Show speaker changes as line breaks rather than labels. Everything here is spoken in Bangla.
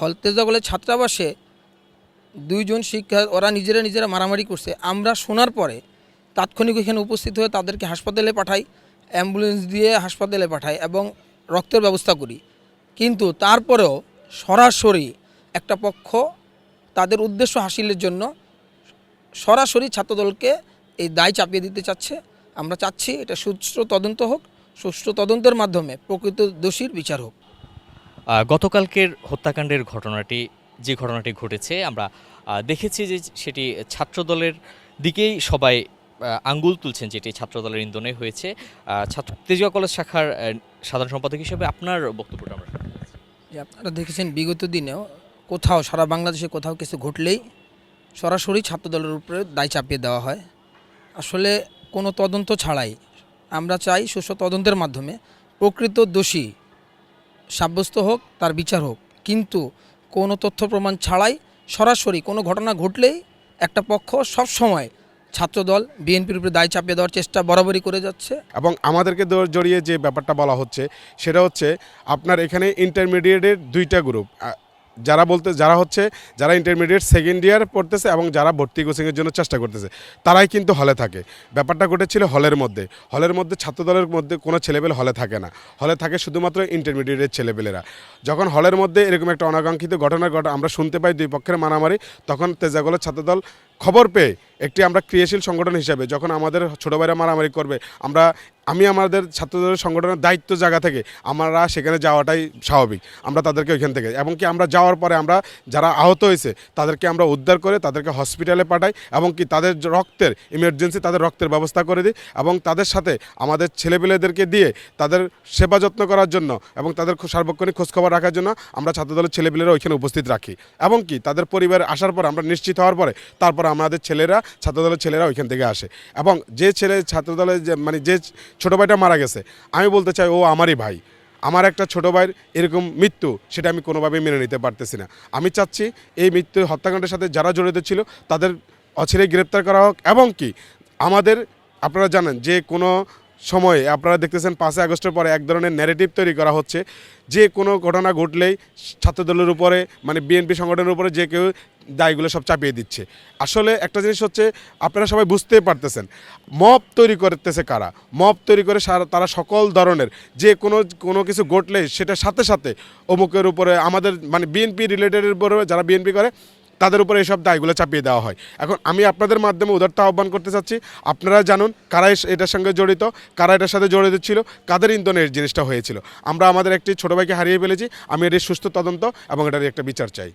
হলতেজাগলের ছাত্রাবাসে দুইজন শিক্ষা ওরা নিজেরা নিজেরা মারামারি করছে। আমরা শোনার পরে তাৎক্ষণিক এখানে উপস্থিত হয়ে তাদেরকে হাসপাতালে পাঠাই, অ্যাম্বুলেন্স দিয়ে হাসপাতালে পাঠাই এবং রক্তের ব্যবস্থা করি। কিন্তু তারপরেও সরাসরি একটা পক্ষ তাদের উদ্দেশ্য হাসিলের জন্য সরাসরি ছাত্রদলকে এই দায় চাপিয়ে দিতে চাচ্ছে। আমরা চাচ্ছি এটা সুষ্ঠু তদন্ত হোক, সুষ্ঠু তদন্তের মাধ্যমে প্রকৃত দোষীর বিচার হোক।
গতকালকের হত্যাকাণ্ডের ঘটনাটি, যে ঘটনাটি ঘটেছে, আমরা দেখেছি যে সেটি ছাত্রদলের দিকেই সবাই আঙ্গুল তুলছেন যেটি ছাত্রদলের ইন্ধনে হয়েছে। ছাত্র তেজুয়া কলেজ শাখার সাধারণ সম্পাদক হিসেবে আপনার বক্তব্যটা আমরা
আপনারা দেখেছেন, বিগত দিনেও কোথাও, সারা বাংলাদেশে কোথাও কিছু ঘটলেই সরাসরি ছাত্রদলের উপরে দায় চাপিয়ে দেওয়া হয়। আসলে কোনো তদন্ত ছাড়াই আমরা চাই সুস্থ তদন্তের মাধ্যমে প্রকৃত দোষী সাব্যস্ত হোক, তার বিচার হোক। কিন্তু কোনো তথ্য প্রমাণ ছাড়াই সরাসরি কোনো ঘটনা ঘটলেই একটা পক্ষ সব সময় ছাত্রদল, বিএনপির উপরে দায় চাপিয়ে দেওয়ার চেষ্টা বরাবরই করে যাচ্ছে।
এবং আমাদেরকে জড়িয়ে যে ব্যাপারটা বলা হচ্ছে, সেটা হচ্ছে আপনার এখানে ইন্টারমিডিয়েটের দুইটা গ্রুপ যারা বলতে, যারা হচ্ছে, যারা ইন্টারমিডিয়েট সেকেন্ড ইয়ার পড়তেছে এবং যারা ভর্তি কোচিংয়ের জন্য চেষ্টা করতেছে, তারাই কিন্তু হলে থাকে। ব্যাপারটা ঘটেছিল হলের মধ্যে। হলের মধ্যে ছাত্রদলের মধ্যে কোনো ছেলেপেলে হলে থাকে না। হলে থাকে শুধুমাত্র ইন্টারমিডিয়েটের ছেলেপেলেরা। যখন হলের মধ্যে এরকম একটা অনাকাঙ্ক্ষিত ঘটনা ঘটা, আমরা শুনতে পাই দুই পক্ষের মারামারি, তখন তেজাগলের ছাত্রদল খবর পেয়ে একটি আমরা ক্রিয়াশীল সংগঠন হিসেবে, যখন আমাদের ছোটো ভাইরা মারামারি করবে, আমরা আমি আমাদের ছাত্রদলের সংগঠনের দায়িত্ব জায়গা থেকে আমরা সেখানে যাওয়াটাই স্বাভাবিক। আমরা তাদেরকে ওইখান থেকে। এবং কি আমরা যাওয়ার পরে আমরা যারা আহত হয়েছে, তাদেরকে আমরা উদ্ধার করে তাদেরকে হসপিটালে পাঠাই এবং কি তাদের রক্তের ইমার্জেন্সি তাদের রক্তের ব্যবস্থা করে দিই এবং তাদের সাথে আমাদের ছেলেপেলেদেরকে দিয়ে তাদের সেবা যত্ন করার জন্য এবং তাদের সার্বক্ষণিক খোঁজখবর রাখার জন্য আমরা ছাত্রদলের ছেলেপেলেরা ওইখানে উপস্থিত রাখি। এবং কি তাদের পরিবার আসার পর আমরা নিশ্চিত হওয়ার পরে তারপর আমাদের ছেলেরা, ছাত্রদলের ছেলেরা ওইখান থেকে আসে। এবং যে ছেলে ছাত্রদলের যে মানে যে ছোটো ভাইটা মারা গেছে। আমি বলতে চাই, ও আমারই ভাই। আমার একটা ছোট ভাইয়ের এরকম মৃত্যু, সেটা আমি কোনোভাবেই মেনে নিতে পারতেছি না। আমি চাচ্ছি এই মৃত্যু হত্যাকাণ্ডের সাথে যারা জড়িত ছিল, তাদের অচিরে গ্রেপ্তার করা হোক এবং কি, আমাদের, আপনারা জানেন যে কোনো সময়ে, আপনারা দেখতেছেন পাঁচই আগস্টের পরে এক ধরনের ন্যারেটিভ তৈরি করা হচ্ছে। যে কোনো ঘটনা ঘটলেই ছাত্রদলের উপরে মানে বিএনপি সংগঠনের উপরে যে কেউ দায়গুলো সব চাপিয়ে দিচ্ছে। আসলে একটা জিনিস হচ্ছে, আপনারা সবাই বুঝতেই পারতেছেন মপ তৈরি করতেছে কারা? মপ তৈরি করে তারা সকল ধরনের, যে কোনো কোনো কিছু ঘটলে সেটা সাথে সাথে অমুকের উপরে, আমাদের মানে বিএনপি রিলেটেডের উপরে যারা বিএনপি করে, তাদের উপরে এইসব দায়গুলো চাপিয়ে দেওয়া হয়। এখন আমি আপনাদের মাধ্যমে উদারতা আহ্বান করতে চাচ্ছি, আপনারা জানুন কারা এটার সঙ্গে জড়িত, কারা এটার সাথে জড়িত ছিল, কাদের ইন্ধনে জিনিসটা হয়েছিল। আমরা আমাদের একটি ছোটো ভাইকে হারিয়ে ফেলেছি, আমি এটির সুস্থ তদন্ত এবং এটার একটা বিচার চাই।